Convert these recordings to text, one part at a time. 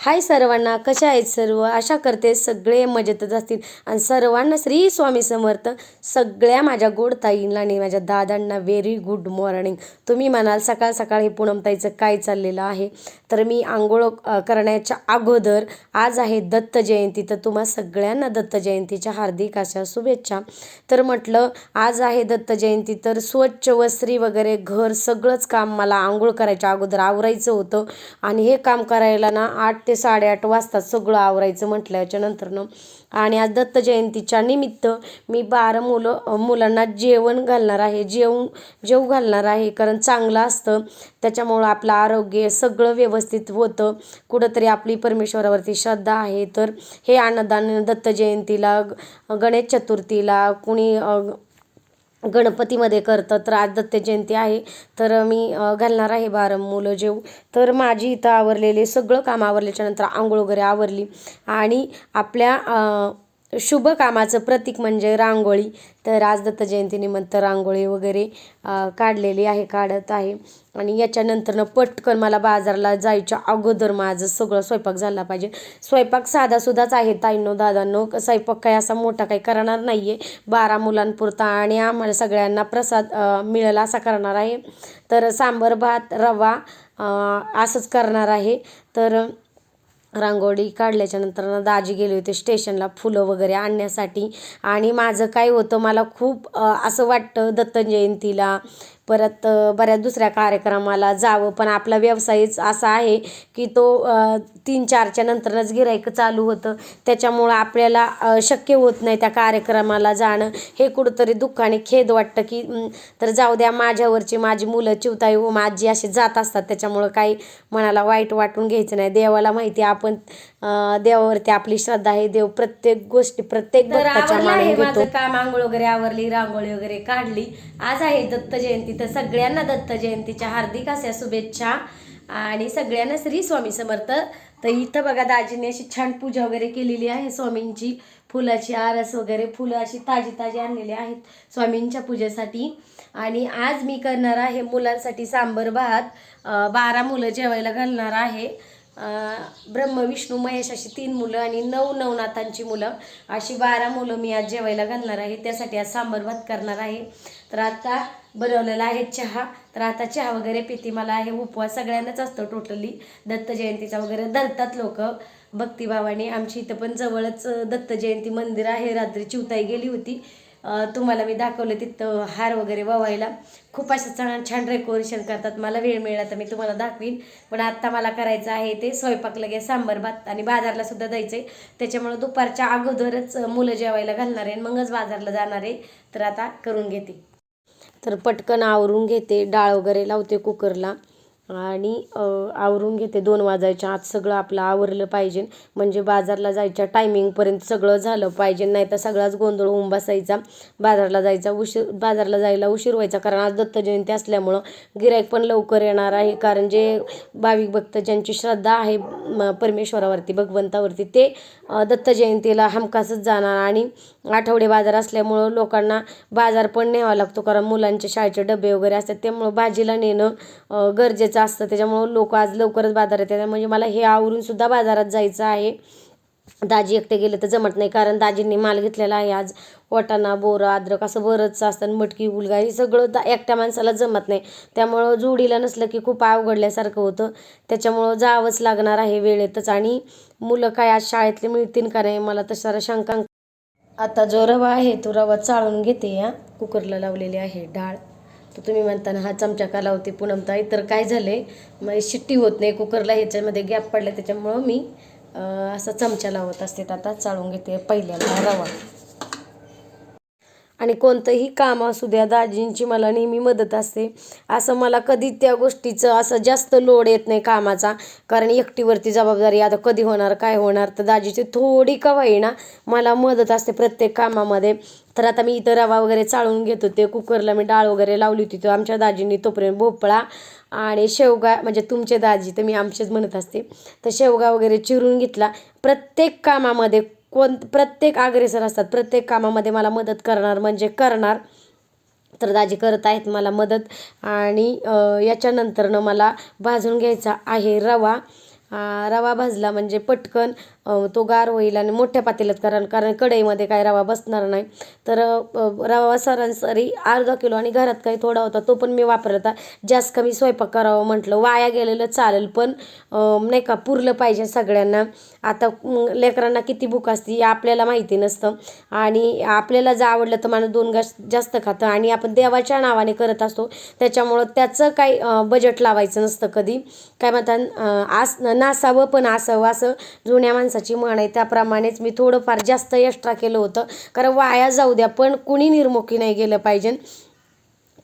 हाय सर्वांना कशा आहेत सर्व? आशा करते सगळे मजेतच असतील. आणि सर्वांना श्री स्वामी समर्थ. सगळ्या माझ्या गोड ताईंना आणि माझ्या दादांना व्हेरी गुड मॉर्निंग तुम्ही म्हणाल सकाळ सकाळ हे पूनमताईचं काय चाललेलं आहे? तर मी आंघोळ करण्याच्या अगोदर आज आहे दत्त जयंती. तर तुम्हा सगळ्यांना दत्त जयंतीच्या हार्दिक अशा शुभेच्छा. तर म्हटलं आज आहे दत्त जयंती. तर स्वच्छ वस्त्री वगैरे घर सगळंच काम मला आंघोळ करायच्या अगोदर आवरायचं होतं. आणि हे काम करायला ना आठ ते साडेआठ वाजता सगळं आवरायचं म्हटल्याच्या नंतरनं आणि आज दत्त जयंतीच्या निमित्त मी बारा मुलं मुलांना जेवण घालणार आहे जेवण जेव घालणार आहे कारण चांगलं असतं. त्याच्यामुळं आपलं आरोग्य सगळं व्यवस्थित होतं. कुठंतरी आपली परमेश्वरावरती श्रद्धा आहे. तर हे अन्नदान दत्त जयंतीला गणेश चतुर्थीला कुणी गणपतीमध्ये करतात. तर आज दत्त जयंती आहे. तर मी घालणार आहे बारं मुलं जेव. तर माझी इथं आवरलेले सगळं काम आवरल्याच्यानंतर आंघोळ वगैरे आवरली. आणि आपल्या शुभ कामाचं प्रतीक म्हणजे रांगोळी. तर आज दत्त जयंतीनिमित्त रांगोळी वगैरे काढलेली आहे काढत आहे. आणि याच्यानंतरनं पटकन मला बाजारला जायच्या अगोदर माझं सगळं स्वयंपाक झाला पाहिजे. स्वयंपाक साधासुधाच आहे ताईंनो दादांनो. स्वयंपाक काही असा मोठा काही करणार नाही आहे बारा मुलांपुरता आणि आम्हाला सगळ्यांना प्रसाद मिळेल असा करणार आहे. तर सांबर भात रवा असंच करणार आहे. तर रांगोळी काढल्याच्यानंतर दाजी गेले होते स्टेशनला फुलं वगैरे आणण्यासाठी. आणि माझं काय होतं मला खूप असं वाटतं दत्त जयंतीला परत बऱ्याच दुसऱ्या कार्यक्रमाला जावं. पण आपला व्यवसायच असा आहे की तो तीन चारच्या नंतरच गिराईक चालू होतं. त्याच्यामुळं आपल्याला शक्य होत नाही त्या कार्यक्रमाला जाणं. हे कुठंतरी दुःख आणि खेद वाटतं की तर जाऊ द्या माझ्यावरची माझी मुलं चिवताई व माझी असे जात असतात. त्याच्यामुळं काही मनाला वाईट वाटून घ्यायचं नाही. देवाला माहिती आपण देवावरती आपली श्रद्धा आहे. देव प्रत्येक गोष्टी प्रत्येक भक्ताच्या मानून घेतो. काम. आंघोळ वगैरे आवरली रांगोळी वगैरे काढली. आज आहे दत्त जयंती. तर सगळ्यांना दत्त जयंतीच्या हार्दिक अशा शुभेच्छा. आणि सगळ्यांना श्री स्वामी समर्थ. तर इथं बघा दाजीने अशी छान पूजा वगैरे केलेली आहे स्वामींची. फुलाची आरस वगैरे फुलं अशी ताजी ताजी आणलेली आहेत स्वामींच्या पूजेसाठी. आणि आज मी करणार आहे मुलांसाठी सांबर भात. बारा मुलं जेवायला घालणार आहे. ब्रह्म विष्णू महेश अशी तीन मुलं आणि नऊ नवनाथांची मुलं. अशी बारा मुलं मी आज जेवायला घालणार आहे. त्यासाठी आज सांबर भात करणार आहे. तर आता बनवलेला आहे चहा. तर आता चहा वगैरे पिती. मला आहे उपवास सगळ्यांनाच असतो टोटली दत्त जयंतीचा वगैरे धरतात लोक. भक्तिभावाने आमची इथं पण जवळच दत्तजयंती दत्त जयंती मंदिर आहे. रात्री चिवताई गेली होती. तुम्हाला मी दाखवलं तिथं हार वगैरे वावायला. खूप असं छान छान डेकोरेशन करतात. मला वेळ मिळाला तर मी तुम्हाला दाखवीन. पण आत्ता मला करायचं आहे ते स्वयंपाक लगेच सांबर भात आणि बाजारला सुद्धा जायचं आहे त्याच्यामुळं दुपारच्या अगोदरच मुलं जेवायला घालणार आहे आणि मगच बाजारला जाणार आहे. तर आता करून घेते. तर पटकन आवरून घेते. डाळ वगैरे लावते कुकरला. आणि आवरून घेते. दोन वाजायच्या आत सगळं आपलं आवरलं पाहिजे. म्हणजे बाजारला जायच्या टायमिंगपर्यंत सगळं झालं पाहिजे. नाही तर सगळाच गोंधळ होऊन बसायचा. बाजारला जायचा उशीर बाजारला जायला उशीर व्हायचा. कारण आज दत्त जयंती असल्यामुळं गिऱ्हाईक पण लवकर येणार आहे. कारण जे भाविक भक्त ज्यांची श्रद्धा आहे म, परमेश्वरावरती भगवंतावरती ते दत्तजयंतीला दत्त जयंतीला हमखासच जाणार. आणि आठवडे बाजार असल्यामुळं लोकांना बाजार पण न्यावा लागतो. कारण मुलांचे शाळेचे डबे वगैरे असतात. त्यामुळं भाजीला नेणं गरजेचं जास्त असतं. त्याच्यामुळं लोक आज लवकरच बाजारात येतात. म्हणजे मला हे आवरून सुद्धा बाजारात जायचं आहे. दाजी एकटे गेले तर जमत नाही. कारण दाजींनी माल घेतलेला आहे आज. वाटाणा बोरं अद्रक असं बरंच असतं. आणि मटकी उलगा हे सगळं दा एकट्या माणसाला जमत नाही. त्यामुळं जोडीला नसलं की खूप अवघडल्यासारखं होतं. त्याच्यामुळं जावंच लागणार आहे वेळेतच. आणि मुलं काय आज शाळेतले मिळतील का नाही? मला तशाला शंका आता जो रवा आहे तो रवा चाळून घेते या कुकरला लावलेली आहे डाळ. तर तुम्ही म्हणताना हा चमचा का लावते पुनमताई तर काय झाले? मग शिट्टी होत नाही कुकरला ह्याच्यामध्ये गॅप पडला त्याच्यामुळं मी असा चमचा लावत असते. तर आता चाळून घेते पहिल्यांदा रवा. आणि कोणतंही काम असू द्या दाजींची मला नेहमी मदत असते. असं मला कधी त्या गोष्टीचं असं जास्त लोड येत नाही कामाचा कारण एकटीवरती जबाबदारी आता कधी होणार काय होणार तर दाजीची थोडी का होईना मला मदत असते प्रत्येक कामामध्ये. तर आता मी इथं रवा वगैरे चाळून घेत होते कुकरला मी डाळ वगैरे लावली होती तो आमच्या दाजींनी तोपर्यंत भोपळा आणि शेवगा म्हणजे तुमचे दाजी तर मी आमचेच म्हणत असते तर शेवगा वगैरे चिरून घेतला. प्रत्येक कामामध्ये कोण प्रत्येक अग्रेसर असतात प्रत्येक कामामध्ये मला मदत करणार म्हणजे करणार. तर दाजी करत आहेत मला मदत. आणि याच्यानंतरनं मला भाजून घ्यायचा आहे रवा. रवा भाजला म्हणजे पटकन तो गार होईल आणि मोठ्या पातेल्यात कारण कारण कढईमध्ये काय रवा बसणार नाही. तर रवा सरासरी अर्धा किलो आणि घरात काही थोडा होता तो पण मी वापरला जास्त कमी स्वयंपाक करावं म्हटलं. वाया गेलेलं चालेल पण नाही का पुरलं पाहिजे सगळ्यांना. आता लेकरांना किती भूक असते हे आपल्याला माहिती नसतं. आणि आपल्याला जर आवडलं तर माणूस दोन घास जास्त खातं. आणि आपण देवाच्या नावाने करत असतो त्याच्यामुळं त्याचं काही बजेट लावायचं नसतं कधी. काय म्हणतात आस नसावं पण असावं. असं जुन्या माणसाची म्हण आहे. त्याप्रमाणेच मी थोडंफार जास्त एक्स्ट्रा केलं होतं. कारण वाया जाऊ द्या पण कुणी निर्मुखी नाही गेलं पाहिजे.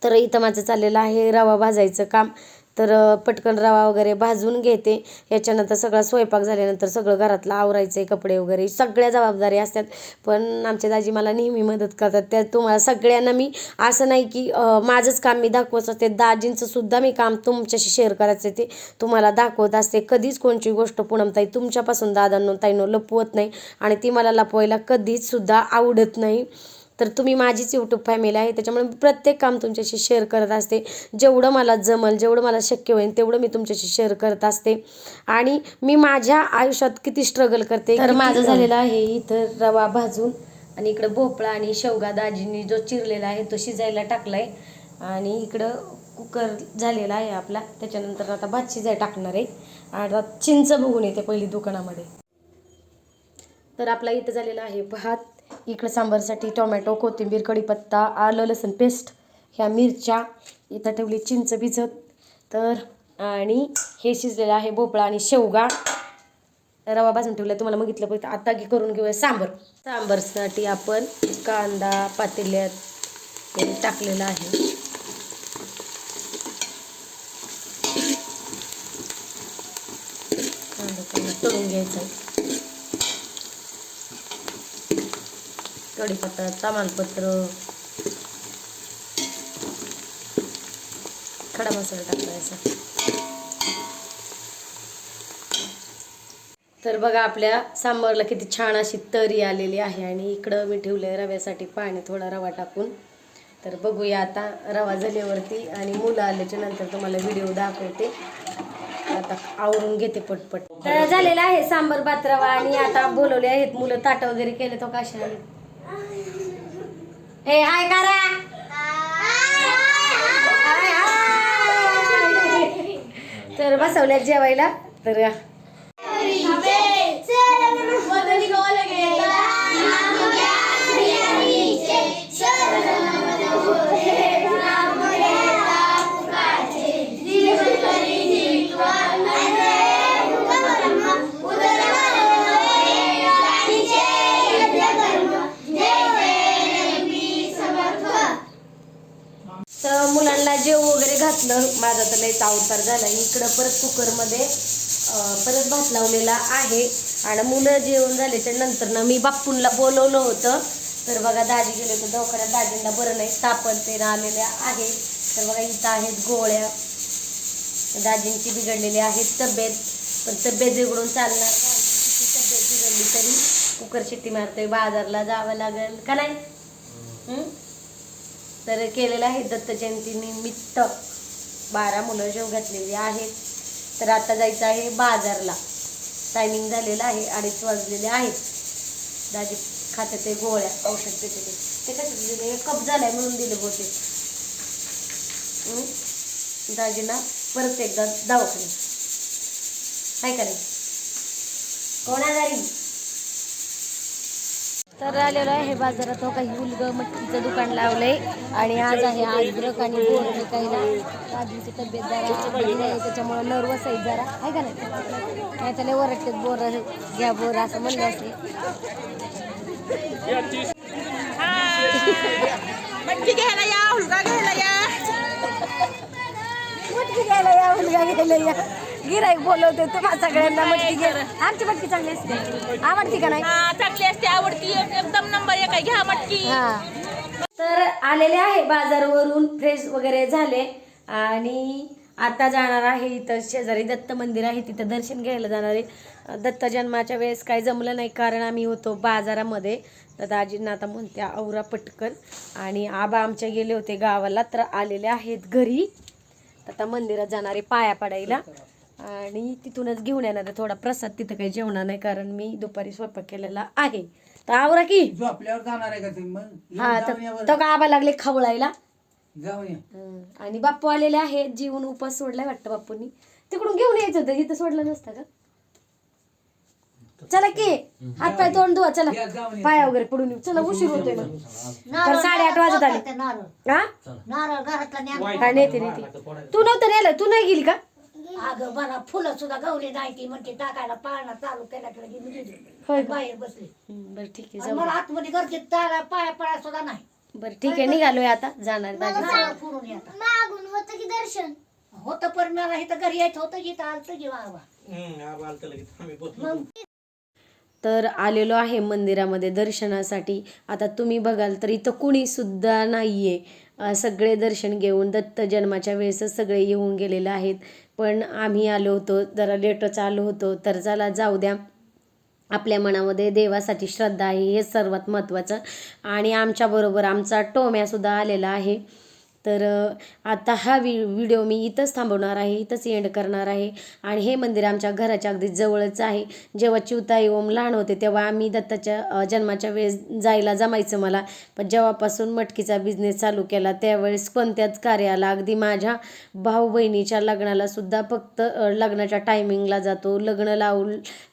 तर इथं माझं चाललेलं आहे रवा भाजायचं काम. तर पटकन रवा वगैरे भाजून घेते. याच्यानंतर सगळा स्वयंपाक झाल्यानंतर सगळं घरातलं आवरायचं आहे कपडे वगैरे. सगळ्या जबाबदारी असतात. पण आमच्या दाजी मला नेहमी मदत करतात. त्या तुम्हाला सगळ्यांना मी असं नाही की माझंच काम मी दाखवत असते. दाजींचं सुद्धा मी काम तुमच्याशी शेअर करायचं ते तुम्हाला दाखवत असते. कधीच कोणची गोष्ट पूनमताई तुमच्यापासून दादांनो ताईनो लपवत नाही. आणि ती मला लपवायला कधीच सुद्धा आवडत नाही. तर तुम्ही माझीच यूट्यूब फॅमिली आहे. त्याच्यामुळे मी प्रत्येक काम तुमच्याशी शेअर करत असते. जेवढं मला जमल जेवढं मला शक्य होईल तेवढं मी तुमच्याशी शेअर करत असते. आणि मी माझ्या आयुष्यात किती स्ट्रगल करते तर माझं झालेलं आहे इथं रवा भाजून आणि इकडं भोपळा आणि शेवगा दाजींनी जो चिरलेला आहे तो शिजायला टाकलाय. आणि इकडं कुकर झालेला आहे आपला. त्याच्यानंतर आता भात शिजाय टाकणार आहे. आणि आता चिंच बघून येते पहिली दुकानामध्ये. तर आपला इथं झालेला आहे भात. इकडं सांबारसाठी टोमॅटो कोथिंबीर कढीपत्ता आलं लसूण पेस्ट ह्या मिरच्या इथं ठेवली चिंच भिजत. तर आणि हे शिजलेलं आहे भोपळा आणि शेवगा. रवा भाजून ठेवला तुम्हाला बघितलं पाहिजे आता की करून घेऊया सांबर. सांबरसाठी आपण कांदा पातेल्यात हे टाकलेला आहे. कांदा चांगला तळून घ्यायचा कढीपत्ता तमालपत्र खडा मसाला टाकायचा. तर बघा आपल्या सांबारला किती छान अशी तरी आलेली आहे आणि इकडं मी ठेवलं रव्यासाठी पाणी थोडा रवा टाकून. तर बघूया आता रवा झाल्यावरती आणि मुलं आल्याच्यानंतर तुम्हाला व्हिडिओ दाखवते. आता आवरून घेते पटपट. तर झालेला आहे सांबर भात रवा आणि आता बोलवले आहेत मुलं ताट वगैरे केले तो कशा हे हाय करा हाय, हाय. तर बसवल्यात जेवायला तर तर घातलं. माझा तर लयच अवतार झाला. इकडं परत कुकरमध्ये परत भात लावलेला आहे. आणि मुलं जेवण झाल्याच्यानंतर ना मी बाप्पूंला बोलवलं होतं. तर बघा दाजी गेले तर दवाखान्यात. दाजींना बरं नाही तापण ते आलेल्या आहे. तर बघा इथं आहेत गोळ्या. दाजींची बिघडलेली आहे तब्येत. पण तब्येत बिघडून चालणार तब्येत बिघडली तरी कुकर शिट्टी मारतोय. बाजारला जावं लागेल. का नाही? तर केलेलं आहे दत्त जयंती निमित्त बारा मुलं जेव घातलेली आहेत. तर आता जायचं आहे बाजारला. टायमिंग झालेला आहे अडीच वाजलेले आहेत. दाजी खाते ते गोळ्या औषध पेटे ते. ते कसं दिले? कप झालाय म्हणून दिले होते दाजीना परत एकदा दवाखाने आहे का नाही? कोणाजारी तर आलेलो आहे बाजारात. हो काही उलग मटकीचं दुकान लावलंय. आणि आज आहे अद्रक आणि बोर विकायला आजीची तब्येत जरा बरी नाही त्याच्यामुळे नर्वस आहे जरा. आहे का नाही? नाही त्याला ओरडते बोर घ्या बोर असं म्हणलं असते मटकी घ्यायला या घ्यायला या मटकी घ्यायला या मुलगा घ्यायला या गिराईक बोलवते तुम्हा सगळ्यांना. मटकी घ्या आमची मटकी चांगली असते. आवडती का नाही? हा, चांगली असते आवडती. एकदम नंबर एक आहे. घ्या मटकी. हा. तर आलेले आहे बाजारवरून. फ्रेश वगैरे झाले. आणि आता जाणार आहे इथं शेजारी दत्त मंदिर आहे. तिथं दर्शन घ्यायला जाणार आहे. दत्त जन्माच्या वेळेस काही जमलं नाही. कारण आम्ही होतो बाजारामध्ये. तर दाजींना आता म्हणते औरा पटकन. आणि आबा आमच्या गेले होते गावाला. तर आलेले आहेत घरी. आता मंदिरात जाणारे पाया पडायला. आणि तिथूनच घेऊन येणार आहे थोडा प्रसाद. तिथं काही जेवणार नाही कारण मी दुपारी स्वयंपाक केलेला आहे. तर आवरा की. झोपल्यावर जाणार आहे का तुम्ही? मग हा तर. तो आबा लागले खवळायला? जाऊन या. आणि बाप्पू आलेले आहेत. जीवन उपास सोडलाय वाटतं बाप्पूंनी. तिकडून घेऊन यायचं होतं. इथं सोडलं नसतं का? चला की हात पाय तोंड धुवा चला. पाया वगैरे पडून येऊ. चला उशीर होतोय मग. तर साडेआठ वाजत आले. नारळ. हा नारळ घरातला हा नेते नेते. तू नव्हतं नेलं? तू नाही गेली का? अगं बरा फुलं सुद्धा गवली नाही ती म्हणते टाकायला पाळणा चालू केला की लगेच मी गेली का? बाहेर बसली. बरं ठीक आहे आणि जाऊ मला. आतमध्ये गर्दीत पाया पळा सुद्धा नाही. बरं ठीक आहे निघालोय आता. जाणार माझी नारळ फोडून येतात मागून होतं की दर्शन? होतं पण मला इथं घरी यायचं होतं जिथं आलतं की बाबा. तर आलेलो आहे मंदिरामध्ये दर्शनासाठी. आता तुम्ही बघाल तर इथं कुणीसुद्धा नाही आहे सगळे दर्शन घेऊन दत्त जन्माच्या वेळेसच सगळे येऊन गेलेले आहेत. पण आम्ही आलो होतो जरा लेटच आलो होतो. तर चला जाऊ द्या. आपल्या मनामध्ये देवासाठी श्रद्धा आहे हे सर्वात महत्त्वाचं आणि आमच्याबरोबर आमचा टोम्यासुद्धा आलेला आहे. तर आता हा वि व्हिडिओ मी इथंच थांबवणार आहे इथंच एंड करणार आहे. आणि हे मंदिर आमच्या घराच्या अगदी जवळच आहे. जेव्हा चिवताई ओम लहान होते तेव्हा आम्ही दत्ताच्या जन्माच्या वेळेस जायला जमायचं मला. पण जेव्हापासून मटकीचा बिझनेस चालू केला त्यावेळेस कोणत्याच कार्याला अगदी माझ्या भाऊ बहिणीच्या लग्नाला सुद्धा फक्त लग्नाच्या टायमिंगला जातो. लग्न लावू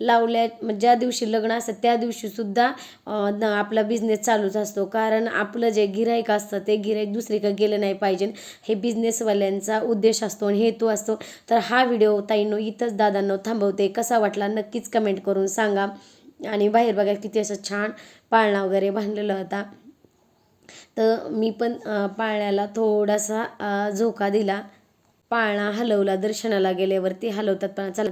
लावल्या ज्या दिवशी लग्न असतं त्या दिवशीसुद्धा आपला बिझनेस चालूच असतो. कारण आपलं जे गिरायक असतं ते गिरायक दुसरीकडे गेलं नाही पाहिजे. हे बिझनेसवाल्यांचा उद्देश असतो आणि हेतू असतो. तर हा व्हिडिओ ताईंनो इथंच दादांनो थांबवते. कसा वाटला नक्कीच कमेंट करून सांगा. आणि बाहेर बघा किती असं छान पाळणा वगैरे बांधलेला होता. तर मी पण पाळण्याला थोडासा झोका दिला. पाळणा हलवला दर्शनाला गेल्यावरती हलवतात पण चला